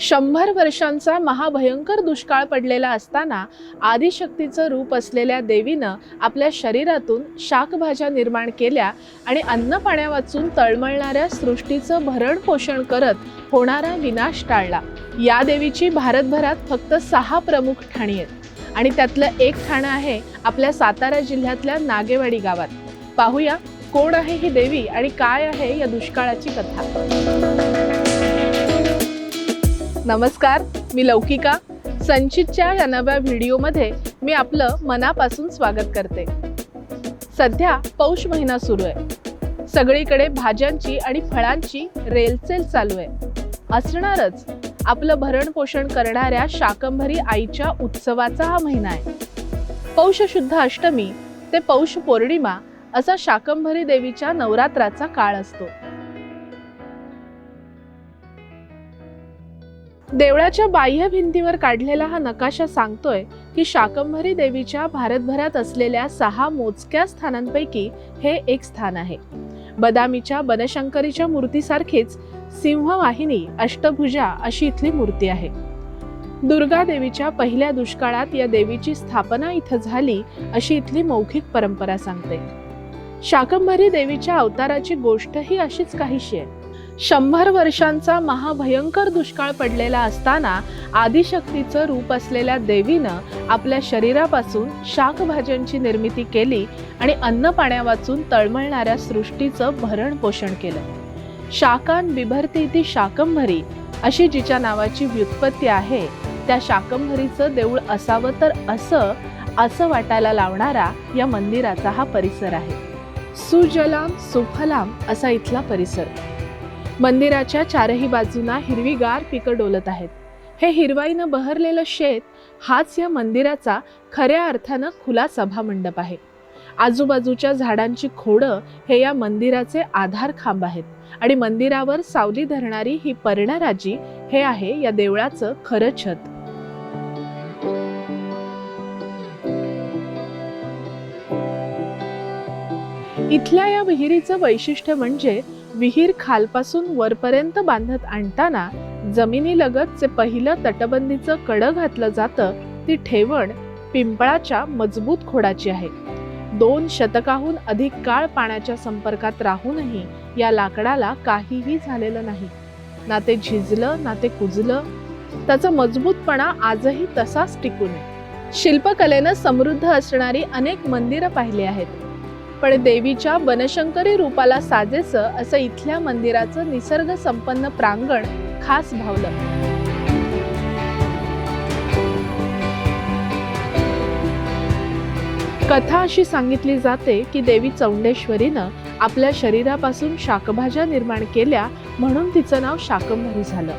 शंभर वर्षांचा महाभयंकर दुष्काळ पडलेला असताना आदिशक्तीचं रूप असलेल्या देवीनं आपल्या शरीरातून शाकभाज्या निर्माण केल्या आणि अन्न पाण्यावाचून तळमळणाऱ्या सृष्टीचं भरण पोषण करत होणारा विनाश टाळला. या देवीची भारतभरात फक्त सहा प्रमुख ठाणी आहेत आणि त्यातलं एक ठाणं आहे आपल्या सातारा जिल्ह्यातल्या नागेवाडी गावात. पाहूया कोण आहे ही देवी आणि काय आहे या दुष्काळाची कथा. नमस्कार मी लौकिका. संचितच्या या नव्या व्हिडिओमध्ये मी आपलं मनापासून स्वागत करते. सध्या पौष महिना सुरू आहे. सगळीकडे भाज्यांची आणि फळांची रेलचेल चालू आहे. असणारच आपलं भरण पोषण करणाऱ्या शाकंभरी आईच्या उत्सवाचा हा महिना आहे. पौष शुद्ध अष्टमी ते पौष पौर्णिमा असा शाकंभरी देवीच्या नवरात्राचा काळ असतो. देवळाच्या बाह्य भिंतीवर काढलेला हा नकाशा सांगतोय की शाकंभरी देवीच्या भारतभरात असलेल्या सहा मोजक्या स्थानांपैकी हे एक स्थान आहे. बदामीच्या बनशंकरीच्या मूर्तीसारखीच सिंहवाहिनी अष्टभुजा अशी इथली मूर्ती आहे. दुर्गा देवीच्या पहिल्या दुष्काळात या देवीची स्थापना इथं झाली अशी इथली मौखिक परंपरा सांगते. शाकंभरी देवीच्या अवताराची गोष्टही अशीच काहीशी आहे. शंभर वर्षांचा महाभयंकर दुष्काळ पडलेला असताना आदिशक्तीचं रूप असलेल्या देवीनं आपल्या शरीरापासून शाकभाज्यांची निर्मिती केली आणि अन्न पाण्यावाचून तळमळणाऱ्या सृष्टीचं भरण पोषण केलं. शाकान बिभरती ती शाकंभरी अशी जिच्या नावाची व्युत्पत्ती आहे त्या शाकंभरीचं देऊळ असावं तर असं असं वाटायला लावणारा या मंदिराचा हा परिसर आहे. सुजलाम सुफलाम असा इथला परिसर. मंदिराच्या चारही बाजूना हिरवीगार पिकं डोलत आहेत. हे हिरवाईनं बहरलेलं शेत हाच या मंदिराचा खऱ्या अर्थानं खुला सभा मंडप आहे. आजूबाजूच्या झाडांची खोडं हे या मंदिराचे आधार खांब आहेत आणि मंदिरावर सावली धरणारी ही पर्णराजी हे आहे या देवळाचं खरं छत. इथल्या या विहिरीचं वैशिष्ट्य म्हणजे विहीर खालपासून वरपर्यंत बांधत आणताना जमिनीलगत जे पहिलं तटबंदीचं कडं घातलं जातं ती ठेवण पिंपळाच्या मजबूत खोडाची आहे. दोन शतकाहून अधिक काळ पाण्याच्या संपर्कात राहूनही या लाकडाला काहीही झालेलं नाही. ना ते झिजलं ना ते कुजलं. त्याचा मजबूतपणा आजही तसाच टिकून आहे. शिल्पकलेनं समृद्ध असणारी अनेक मंदिरं पाहिली आहेत. पण देवीच्या बनशंकरी रूपाला साजेसं असं इथल्या मंदिराचं निसर्ग संपन्न प्रांगण खास भावलं. कथा अशी सांगितली जाते की देवी चौंडेश्वरीनं आपल्या शरीरापासून शाकभाज्या निर्माण केल्या म्हणून तिचं नाव शाकंभरी झालं.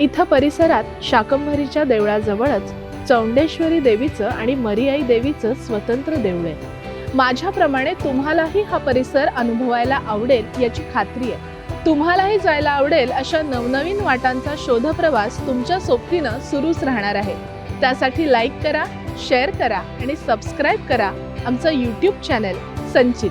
इथं परिसरात शाकंभरीच्या देवळाजवळच चौंडेश्वरी देवीचं आणि मरियाई देवीचं स्वतंत्र देऊळ आहे. माझ्याप्रमाणे तुम्हालाही हा परिसर अनुभवायला आवडेल याची खात्री आहे. तुम्हालाही जायला आवडेल अशा नवनवीन वाटांचा शोधप्रवास तुमच्या सोबतीनं सुरूच राहणार आहे. त्यासाठी लाईक करा शेअर करा आणि सबस्क्राईब करा आमचं यूट्यूब चॅनल संचित.